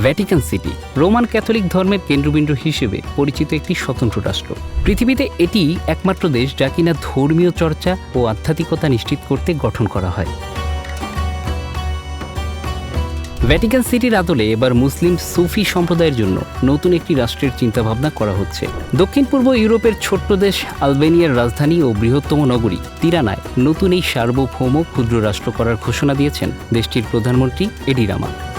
Vatican city Roman Catholic ধর্মের কেন্দ্রবিন্দু হিসেবে পরিচিত একটি স্বতন্ত্র রাষ্ট্র। পৃথিবীতে এটি একমাত্র দেশ যা কিনা ধর্মীয় চর্চা ও আধ্যাত্মিকতা নিশ্চিত করতে গঠন করা হয়। ভ্যাটিকান সিটির আদলে এবার মুসলিম সুফি সম্প্রদায়ের জন্য নতুন একটি রাষ্ট্রের চিন্তাভাবনা করা হচ্ছে। দক্ষিণ পূর্ব ইউরোপের ছোট্ট দেশ আলবেনিয়ার রাজধানী ও বৃহত্তম নগরী তিরানায় নতুন এই সার্বভৌম ক্ষুদ্র রাষ্ট্র করার ঘোষণা দিয়েছেন দেশটির প্রধানমন্ত্রী এডিরামা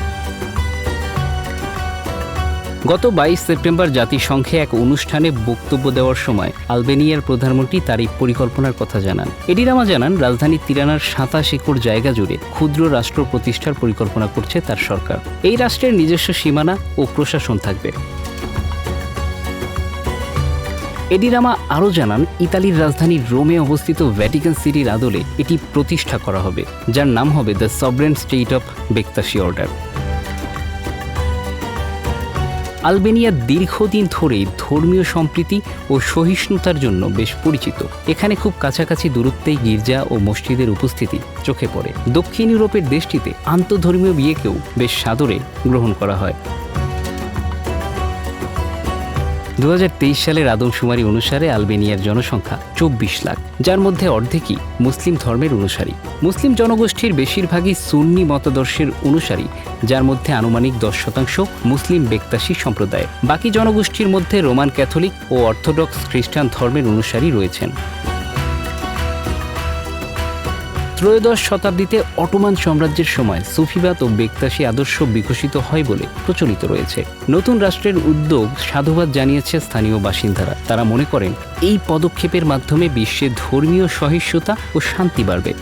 গত বাইশ সেপ্টেম্বর জাতিসংঘে এক অনুষ্ঠানে বক্তব্য দেওয়ার সময় আলবেনিয়ার প্রধানমন্ত্রী তার এই পরিকল্পনার কথা জানান। এডিরামা জানান, রাজধানী তিরানার সাতাশ একর জায়গা জুড়ে ক্ষুদ্র রাষ্ট্র প্রতিষ্ঠার পরিকল্পনা করছে তার সরকার। এই রাষ্ট্রের নিজস্ব সীমানা ও প্রশাসন থাকবে। এডিরামা আরও জানান, ইতালির রাজধানী রোমে অবস্থিত ভ্যাটিকান সিটির আদলে এটি প্রতিষ্ঠা করা হবে, যার নাম হবে the sovereign state of Bektashi order Albania দীর্ঘদিন ধরে ধর্মীয় সম্প্রীতি ও সহিষ্ণুতার জন্য বেশ পরিচিত। এখানে খুব কাছাকাছি দূরত্বেই গির্জা ও মসজিদের উপস্থিতি চোখে পড়ে। দক্ষিণ ইউরোপের দেশটিতে আন্তধর্মীয় বিয়েকেও বেশ সাদরে গ্রহণ করা হয়। দু সালের আদমশুমারি অনুসারে আলবেনিয়ার জনসংখ্যা চব্বিশ লাখ, যার মধ্যে অর্ধেকই মুসলিম ধর্মের অনুসারী। মুসলিম জনগোষ্ঠীর বেশিরভাগই সুন্নি মতাদর্শের অনুসারী, যার মধ্যে আনুমানিক দশ শতাংশ মুসলিম বেক্তাসী সম্প্রদায় বাকি জনগোষ্ঠীর মধ্যে রোমান ক্যাথলিক ও অর্থোডক্স খ্রিস্টান ধর্মের অনুসারী রয়েছেন। ত্রয়োদশ শতাব্দীতে অটোমান সাম্রাজ্যের সময় সুফিবাদ ও বেক্তাসী আদর্শ বিকশিত হয় বলে প্রচলিত রয়েছে। নতুন রাষ্ট্রের উদ্যোগ সাধুবাদ জানিয়েছে স্থানীয় বাসিন্দারা। তারা মনে করেন, এই পদক্ষেপের মাধ্যমে বিশ্বে ধর্মীয় সহিষ্ণুতা ও শান্তি বাড়বে।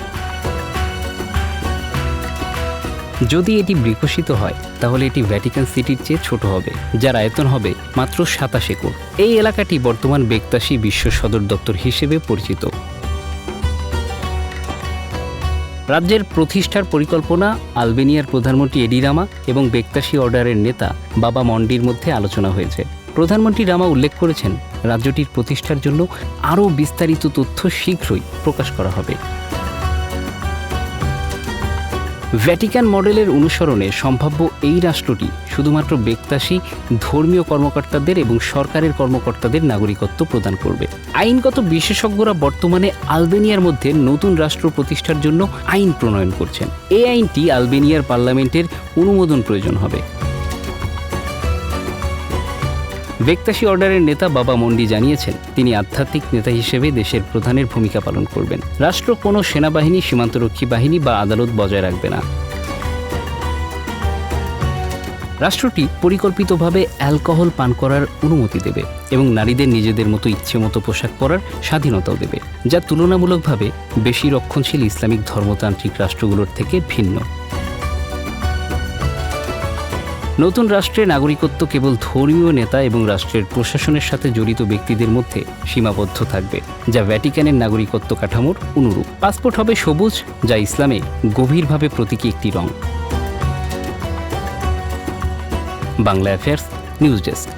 যদি এটি বিকশিত হয়, তাহলে এটি ভ্যাটিকান সিটির চেয়ে ছোট হবে, যার আয়তন হবে মাত্র সাতাশ একর। এই এলাকাটি বর্তমান বেক্তাসী বিশ্ব সদর দপ্তর হিসেবে পরিচিত। রাজ্যের প্রতিষ্ঠার পরিকল্পনা আলবেনিয়ার প্রধানমন্ত্রী এডি রামা এবং বেক্তাসী অর্ডারের নেতা বাবা মন্ডির মধ্যে আলোচনা হয়েছে। প্রধানমন্ত্রী রামা উল্লেখ করেছেন, রাজ্যটির প্রতিষ্ঠার জন্য আরও বিস্তারিত তথ্য শীঘ্রই প্রকাশ করা হবে। ভ্যাটিকান মডেলের অনুসরণে সম্ভাব্য এই রাষ্ট্রটি শুধুমাত্র বেক্তাসী, ধর্মীয় কর্মকর্তাদের এবং সরকারের কর্মকর্তাদের নাগরিকত্ব প্রদান করবে। আইনগত বিশেষজ্ঞরা বর্তমানে আলবেনিয়ার মধ্যে নতুন রাষ্ট্র প্রতিষ্ঠার জন্য আইন প্রণয়ন করছেন। এই আইনটি আলবেনিয়ার পার্লামেন্টের অনুমোদন প্রয়োজন হবে। বেক্তাসী অর্ডারের নেতা বাবা মন্ডি জানিয়েছেন, তিনি আধ্যাত্মিক নেতা হিসেবে দেশের প্রধানের ভূমিকা পালন করবেন। রাষ্ট্র কোনো সেনাবাহিনী, সীমান্তরক্ষী বাহিনী বা আদালত বজায় রাখবে না। রাষ্ট্রটি পরিকল্পিতভাবে অ্যালকোহল পান করার অনুমতি দেবে এবং নারীদের নিজেদের মতো ইচ্ছে মতো পোশাক পরার স্বাধীনতাও দেবে, যা তুলনামূলকভাবে বেশি রক্ষণশীল ইসলামিক ধর্মতান্ত্রিক রাষ্ট্রগুলোর থেকে ভিন্ন। নতুন রাষ্ট্রে নাগরিকত্ব কেবল ধর্মীয় নেতা এবং রাষ্ট্রের প্রশাসনের সাথে জড়িত ব্যক্তিদের মধ্যে সীমাবদ্ধ থাকবে, যা ভ্যাটিকানের নাগরিকত্ব কাঠামোর অনুরূপ। পাসপোর্ট হবে সবুজ, যা ইসলামে গভীরভাবে প্রতীকী একটি রং। Bangla affairs news desk